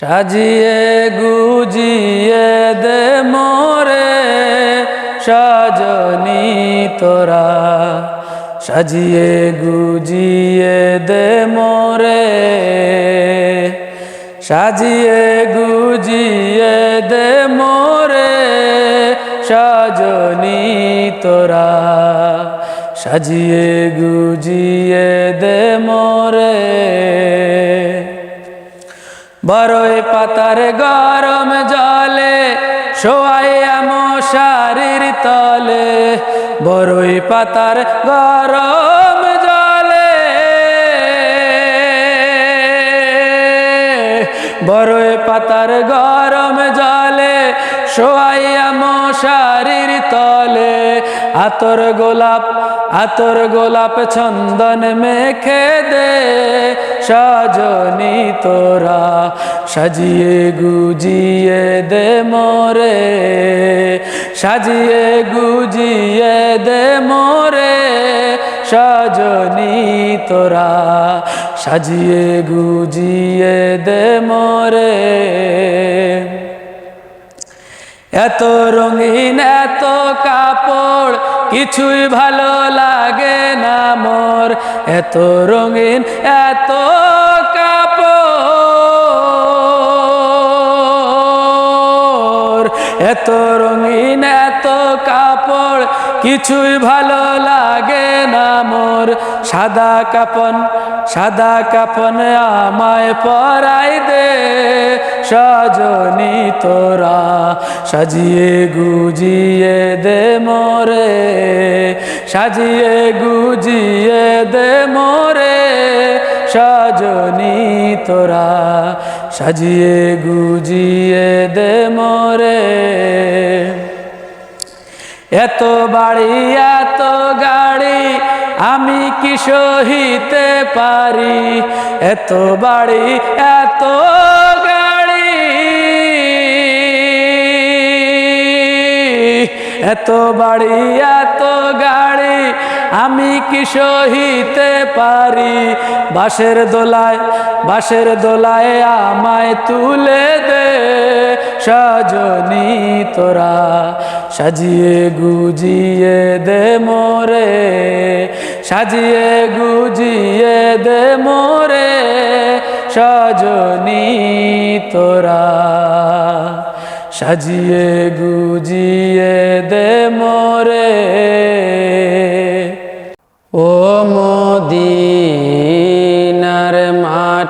সাজিয়ে গুজিয়ে দে মোরে, সাজনি তোরা। সাজিয়ে গুজিয়ে দে মোরে, সাজিয়ে গুজিয়ে দে মোরে, সাজনি তোরা। সাজিয়ে গুজিয়ে দে মোরে বড়ই পাতার গরম জলে শোয়াইয়া মশারির তলে। বড়ই পাতার গরম জলে বড়ই পাতার গরম জলে শোয়াইয়া মশারির তলে। আতর গোলাপ আতর গোলাপ চন্দন মেখে দে, সাজনি তোরা, সাজিয়ে গুজিয়ে দে মোরে, সাজিয়ে গুজিয়ে দে মোরে, সাজনি তোরা, সাজিয়ে গুজিয়ে দে মোরে। এত রঙিন এত কাপড় কিছুই ভালো লাগে না মোর। এত রঙিন, এত কাপড়। এত রঙিন, এত কাপড় কিছুই ভালো লাগে মোর সাদা কাপন সাদা কাপন আমায় পরাই দে। সজনি তোরা সাজিয়ে গুজিয়ে দে মোরে, সাজিয়ে গুজিয়ে দে মোরে। সজনি তোরা সাজিয়ে গুজিয়ে দে মোরে। এত বাড়ি, এত গাড়ি আমি কি সহিতে পারি? এত বাড়ি এত গাড়ি। এত বাড়ি এত আমি কি সহিতে পারি? বাসের দোলায় বাসের দোলায় আমায় তুলে দে। সাজনি তোরা, সাজিয়ে গুজিয়ে দে মোরে। সাজিয়ে গুজিয়ে দে মোরে, সাজনি তোরা। সাজিয়ে গুজিয়ে দে মোরে।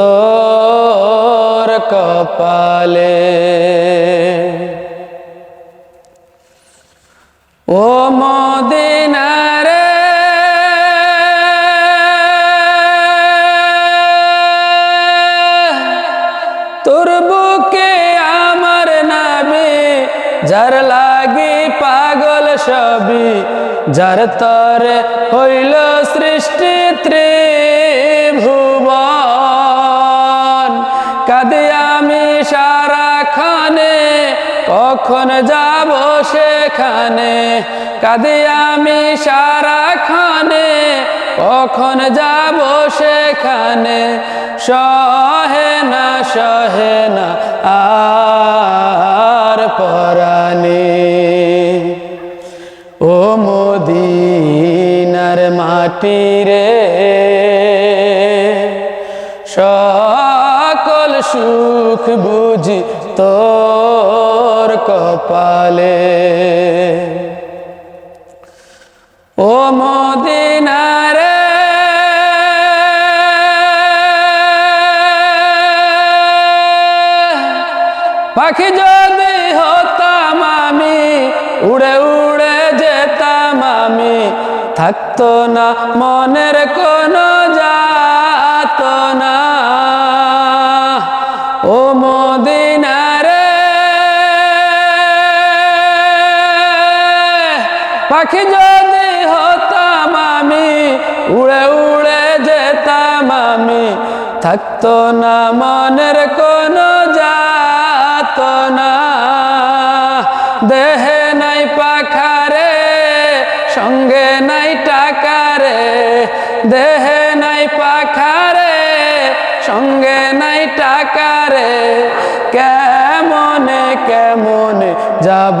তোর কপালে। ও মদিনারে তোর বুকে আমার নামে যার লাগি পাগল সবই, যার তরে হইল সৃষ্টি ত্রিভুবন কখন যাব সেখানে? কাঁদে আমি সারা খানে কখন যাব সেখানে? সহে না সহে না, আর পরাণে। ও মদিনার মাটি রে, সকল সুখ বুঝি তোর কপালে ও মদিনারে পাখি যদি হতাম আমি উড়ে উড়ে যেতাম আমি থাকতো না মনের কোনো পাখি যদি হতাম আমি, উড়ে উড়ে যেতাম আমি। থাকতো না মনের কোনো যাত না দেহে নাই পাখারে, সঙ্গে নাই টাকারে। দেহে নাই পাখারে, সঙ্গে নাই টাকারে। কেমনে কেমনে যাব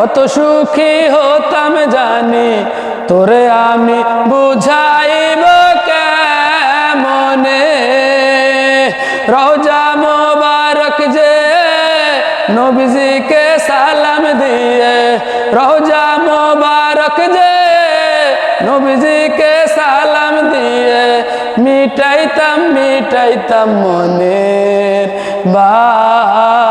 কত সুখী হতাম জানি, তোরে আমি বুঝাইব কেমনে? রোজা মোবারক যে নবীজিকে সালাম দিয়ে রোজা মোবারক যে নবীজিকে সালাম দিয়ে, মিটাইতাম মিটাইতাম মনের বাসনা।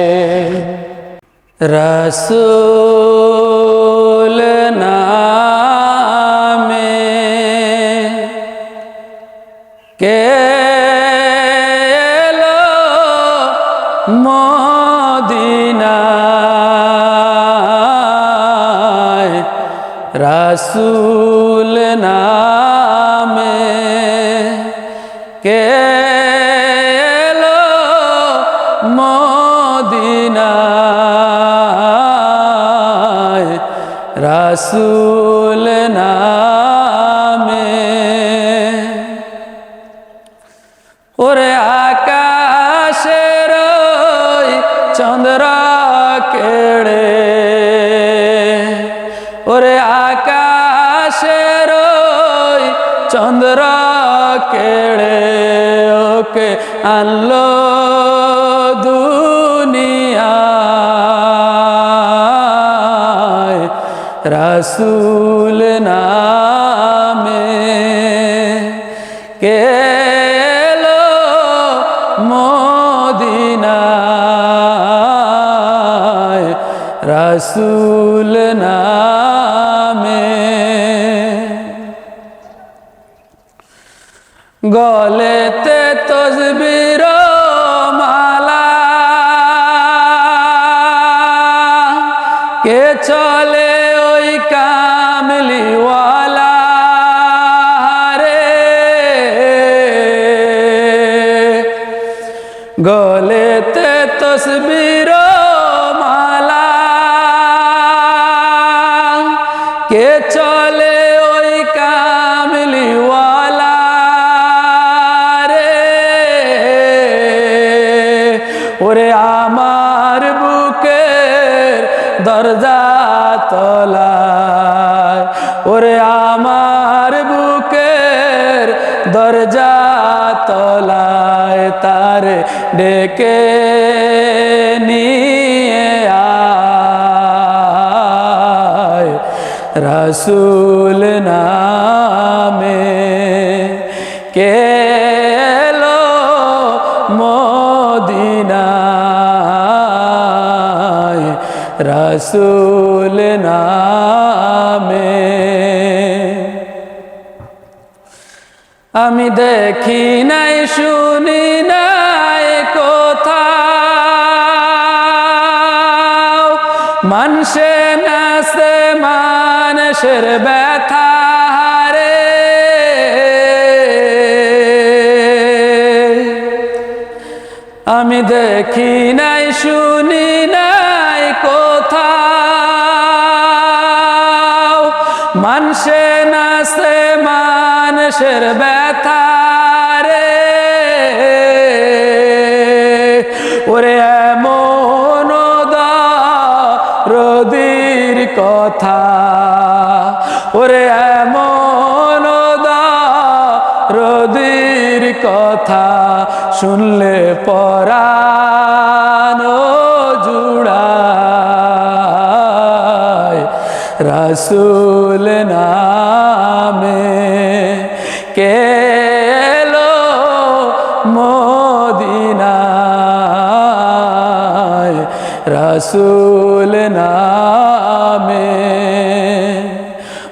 রসুল নামে কে এলো মদিনায়? রাসুল নামে কে রাসুল নামে। ওরে আকাশের চন্দ্র কেড়ে। ওরে আকাশের চন্দ্র কেড়ে। ওকে আনলো রাসুল নামে কে রাসুল নামে গলেতে তসবির দরজা তলায়। ওরে আমার বুকের দরজা তলায় তার ডেকে নিয়ে আয়। রসুল নামে কে রসুল নামে। আমি দেখি নাই, শুনি নাই কোথাও। মানুষে নাচে মানুষের ব্যথা রে আমি দেখি নাই, শুনি মানসে নাসে মানুষের ব্যথা ওরে এমন রদির কথা। ওরে এমন রদির কথা। শুনলে পরানো রসুল নামে কেলো মদিনায়? রসুল নামে।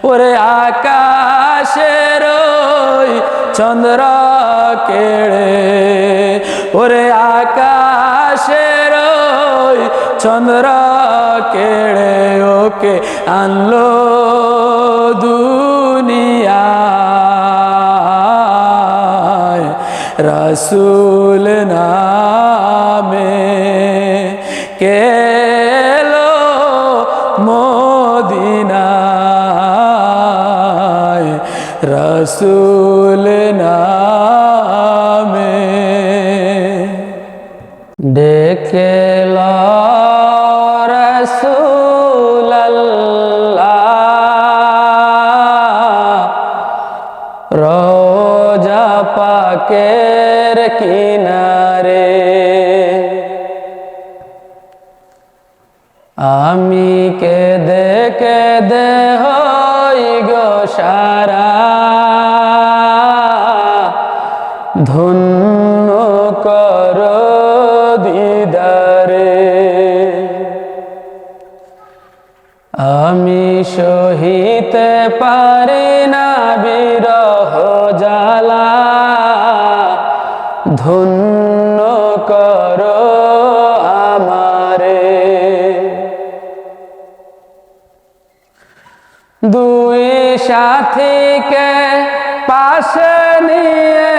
ওরে আকাশের চন্দ্র কেড়ে। ওরে আকাশের চন্দ্র কেড়ে। ওকে আনলো দুনিয়ায়। রসুল নামে কেলো মদিনায়। রসুল পাকের কিনারে। আমি কে দেখে দে হই গো সারা। ধন্য আমি সহিতে পারি না বিরহ ধন্য কর আমারে। দুই সাথীকে পাশে নিয়ে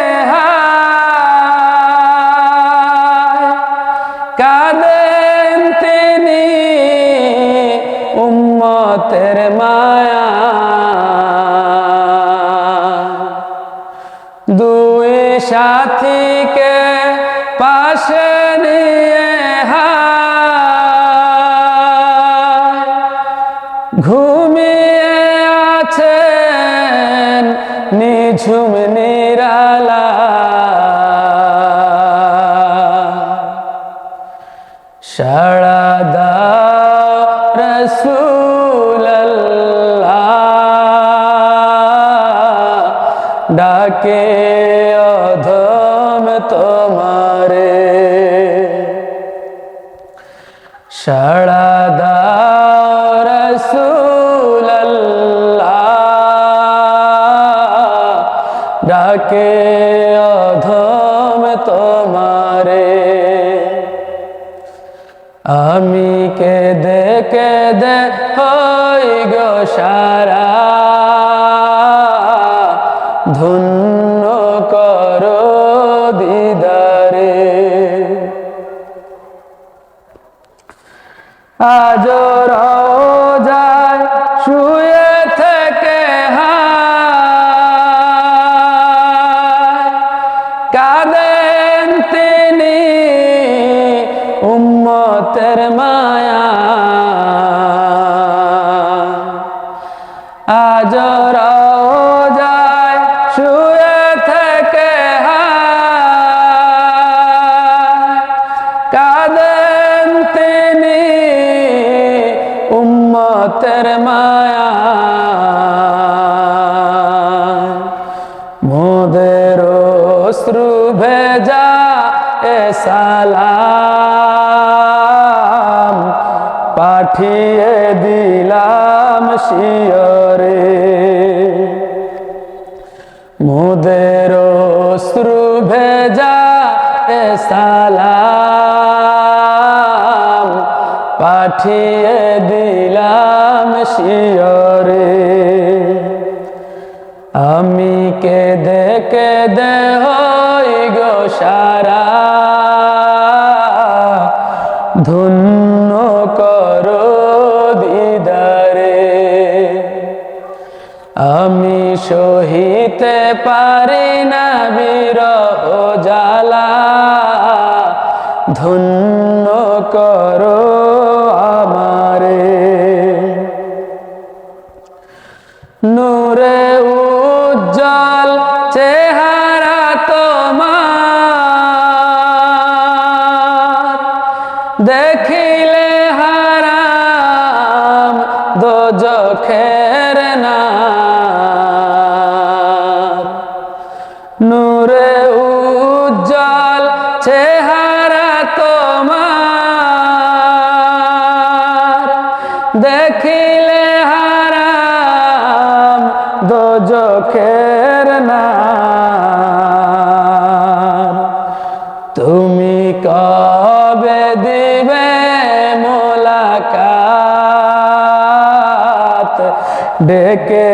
কাঁদেন তিনি উম্মতের নিঝুম নিরালা সাড়া দাও রসুল ডাকে গো পাঠিয়ে দিলাম শিয়রে। আমি কে দে কে দে হই গো সারা। ধন্য করো দিদারে। আমি সহিতে পারি না বিরহ জ্বালা। ধন্য করো নূরে উজ্জ্বল চেহারা তোমার। দেখিলে হারাম দোজখের না তুমি কবে দিবে মোলাকাত? ডেকে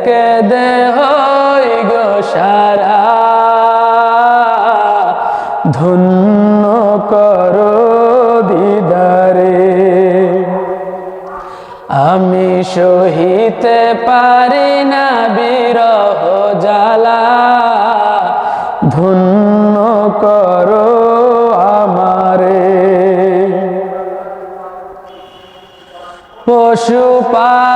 দেখে দে হই গো সারা। ধন্য করো দিদারে। আমি সহিতে পারি না বিরহ জ্বালা। ধন্য করো আমারে। পশু পাখি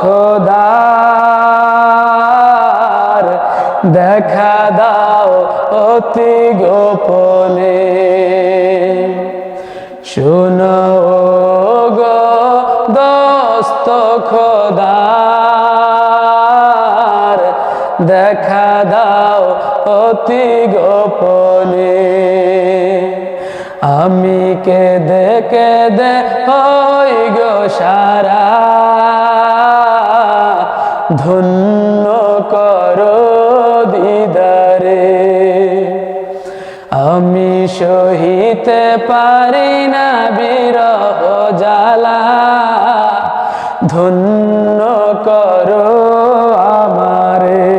খোদার দেখা দাও অতি গোপনে। শুনো ধন্য করো দিদারে। আমি সহিতে পারি না বিরহ জ্বালা। ধন্য করো আমারে।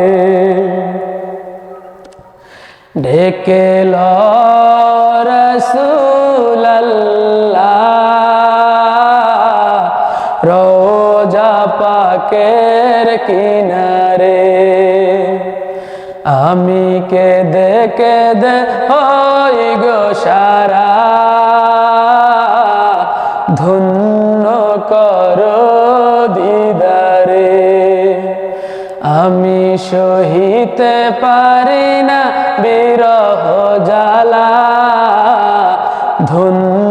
ডেকে রসুল্লাহ রোজা পাকের কিনারে। আমি কে দেখে দে হই গো সারা। ধন্য কর দিদারে। আমি সহিতে পারি না বিরহ জ্বালা। ধন্য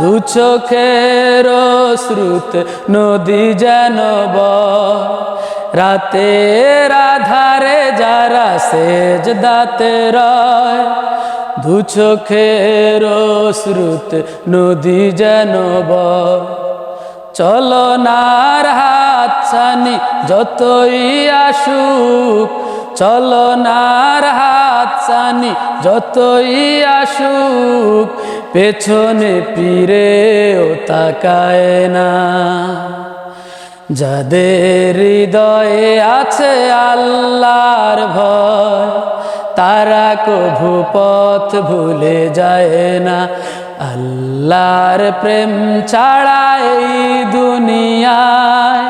দু চোখের শ্রুত নদী যেন বয়। রাতের আধারে যারা সেজদাতে রয়। দু চোখের শ্রুত নদী যেন চলনার হাত ছানি যতই আসুক চলনার হাত ছানি যতই আসুক, পেছনে ফিরে ও তাকায় না। যাদের হৃদয়ে আছে আল্লাহর ভয়, তারা কভু পথ ভুলে যায় না। আল্লাহর প্রেম ছাড়া এই দুনিয়ায়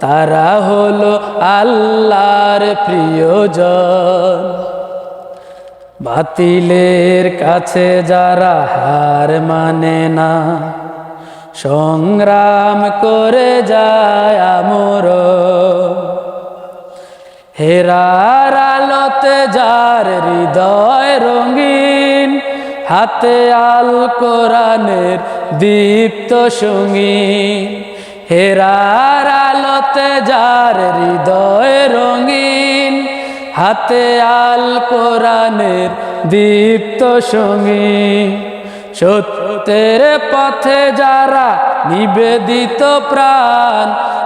তারা হলো আল্লাহর প্রিয়জন। বাতিলের কাছে যারা হার মানে না, সংগ্রাম করে যায় আমর। হেরার আলোতে যার হৃদয় রঙিন, হাতে আল কোরআনের দীপ্ত সঙ্গীন। হেরার আলোতে যার হৃদয় রঙিন, হাতে আল কোরআনের দীপ্ত সঙ্গীন। সত্যের পথে যারা নিবেদিত প্রাণ,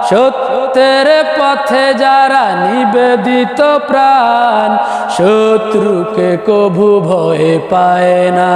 সত্যের পথে যারা নিবেদিত প্রাণ, শত্রুকে কভু ভয় পায় না।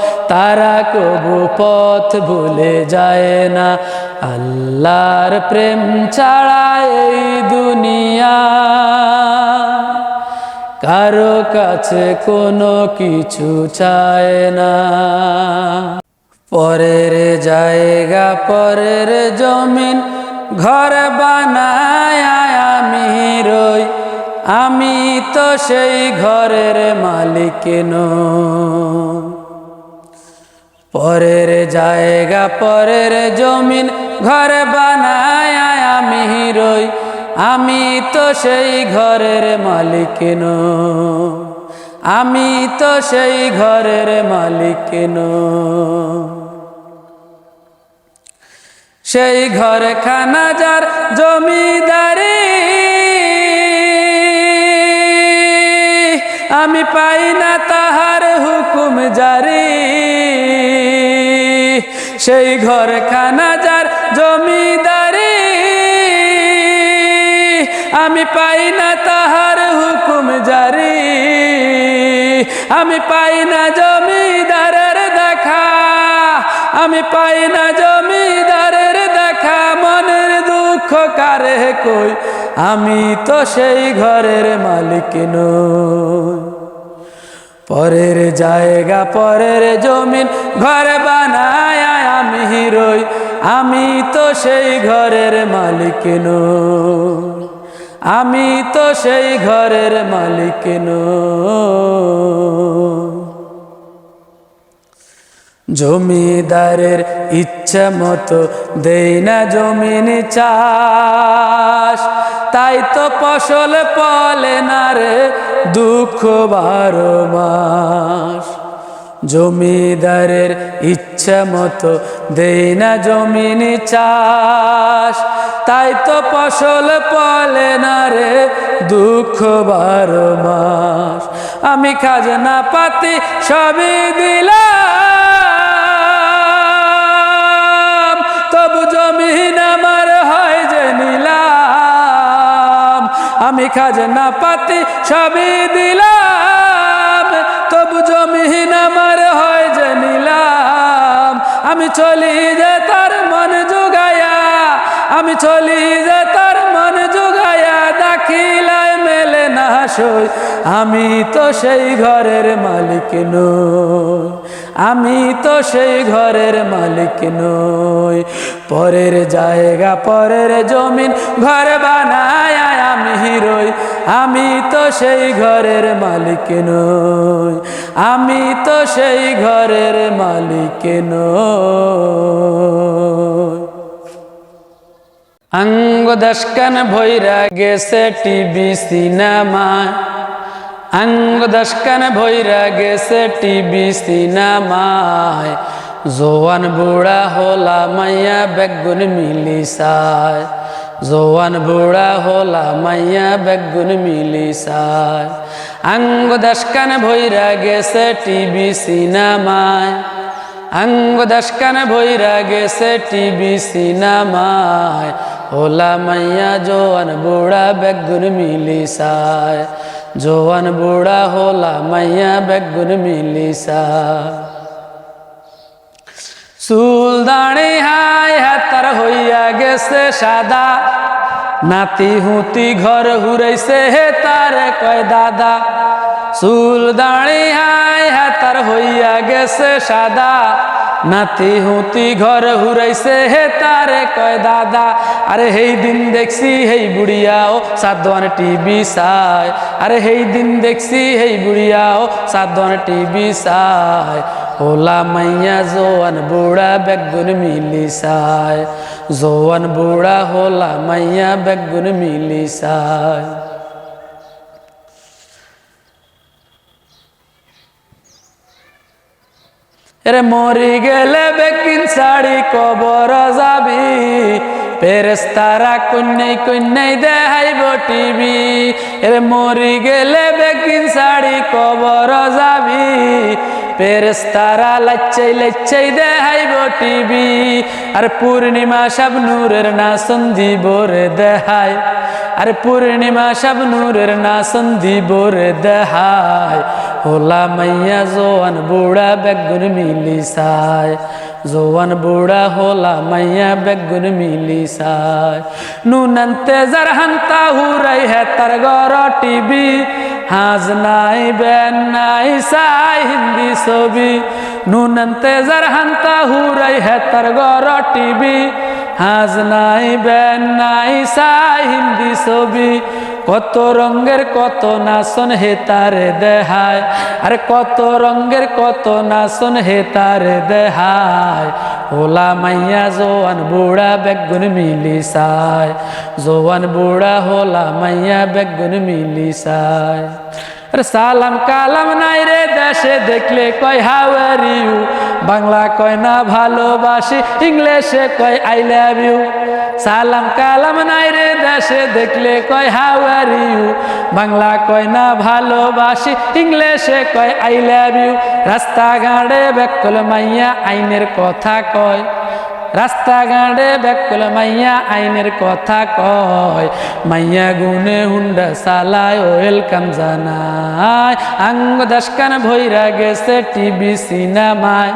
তারা কবু পথ ভুলে যায় না। আল্লাহর প্রেম ছাড়া এই দুনিয়া। কারও কাছে কোনো কিছু চায় না। পরের জায়গা, পরের জমিন, ঘর বানায় আমি রই। আমি তো সেই ঘরের মালিক নই। পরের জায়গা, পরের জমিন ঘর বানায় আমি রই। আমি তো সেই ঘরের মালিক আমি তো সেই ঘরের মালিক সেই ঘর খানা যার জমিদারি, আমি পাই না তাহার হুকুম জারি। সেই ঘর খানা যার জমিদারি। আমি পাই না তাহার হুকুম জারি। আমি পাই না জমিদারের দেখা। আমি পাই না জমিদারের দেখা। মনের দুঃখ কারে কই? আমি তো সেই ঘরের মালিক নই। পরের জায়গা, পরের জমিন ঘর বানায় আমি রই আমি তো সেই ঘরের মালিক আমি তো সেই ঘরের মালিক জমিদারের ইচ্ছা মতো দেই না জমিন চাষ। তাই তো ফসল পলে না রে, দুঃখ বারো মাস। জমিদারের ইচ্ছা মতো দেই না জমিন চাষ। তাই তো ফসল পলে না রে দুঃখ বারো মাস। আমি খাজনা পাতি সবই দিলাম, তবু জমিন আমার হয় যে নিলাম। আমি খাজনা পাতি সবই দিলাম। আমি চলি যে তার মন জুগায়া, আমি চলি যে তার মন জুগায়া, দাখিলায় মেলে না সই। আমি তো সেই ঘরের মালিক নই, আমি তো সেই ঘরের মালিক নই। পরের জায়গা, পরের জমিন ঘর বানায় আমি হিরোই। আমি তো সেই ঘরের মালিক নই। আমি তো সেই ঘরের মালিক নই। অঙ্গ দশকান ভৈরা গেছে টিভি সিনেমায় অঙ্গ দশকান ভৈরা গেছে টিভি সিনেমায়। জোয়ান বুড়া হোলা মাইয়া বেগুন মিলিসায় জোয়ান বুড়া হোলা মাইয়া বেগুন মিলিসায় অঙ্গ দশকান ভৈরা গেছে টিভি সিনেমায় অঙ্গ দশকান ভৈরা গেছে টিভি সিনেমায় হোলা মাইয়া জোয়ান বুড়া বেগুন মিলিসায় জোয়ান বুড়া হোলা মাইয়া বেগুন মিলিসায় চুল দাঁড়ি হাই হাতার হইয়া গেছে সাদা। নাতি হুতি ঘর হুরাইছে হে তার কয় দাদা। চুল দাঁড়ি হাই হাতার হইয়া গেছে সাদা। নাতি হুতি ঘর হুরাইছে হে তারে কয় দাদা। আরে হেই দিন দেখছি হেই বুড়িয়াও সাদওয়ান টিভি সাই আরে হেই দিন দেখছি হেই বুড়িয়াও সাদওয়ান টিভি সাই হোলা মাইয়া জোয়ান বুড়া বেগুন মিলিসায় জোয়ান বুড়া হোলা মাইয়া বেগুন মিলিসায় এরে মরি গেলে বেকিন শাড়ি কবর যাবি। পেরেস্তারা কন্যাই কন্যাই দেখাইব টিভি। এরে মরি গেলে বেকিন শাড়ি কবর যাবি। পেরেস্তারা লাচ্চাই লাচ্চাই দেখাইব টিভি, আর পূর্ণিমা সব নূরের না সন্দীপ রে দেখায় আর পূর্ণিমা সব নূরের না সন্দীপ রে দেখায় হোলা মাইয়া জোয়ান বুড়া বেগুন মিলিসায়, জোয়ান বুড়া হোলা মাইয়া বেগুন মিলিসায়। নুনন্তে যার হান্তা হুরাই হে তার গর টিভি হাজ নাই বেন নাই সাই হিন্দি ছবি। নুনন্তে যার হান্তা হুরাই হে তার গর টিভি। হাজ নাই বেন নাই সাই হিন্দি ছবি। কত রঙ্গের কত নাচন হে তারে দেহায়। আরে কত রঙ্গের কত নাচন হে তারে দেহায়। হোলা মাইয়া জোয়ান বুড়া বেগুন মিলিসায়। জোয়ান বুড়া হোলা মাইয়া বেগুন মিলিসায়। আরে সালাম কালাম নাই রে দেশে দেখলে কয় হাউ আর ইউ বাংলা কয় না ভালোবাসি, ইংলিশে কয় আই লাভ ইউ সালাম কালাম নাই রে দেশে, দেখলে কয় হাউ আর ইউ বাংলা কয় না ভালোবাসি, ইংলিশে কয় আই লাভ ইউ রাস্তাঘাটে বেকল মাইয়া আইনের কথা কয়। রাস্তা গাড়ে বেকল মাইয়া, আইনের কথা কয়। মাইয়া গুনে হুন্ডা সালায় ওয়েলকাম জানায়। আঙ্গ দাসকান ভৈরা গেছে টিভি সিনেমায়।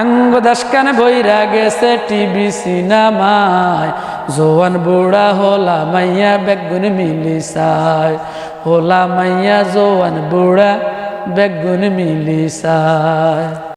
আঙ্গ দাসকান ভৈরা গেছে টিভি সিনেমায়। জোয়ান বুড়া হোলা মাইয়া বেগুন মিলিসায়। হোলা মাইয়া জোয়ান বুড়া বেগুন মিলিসায়।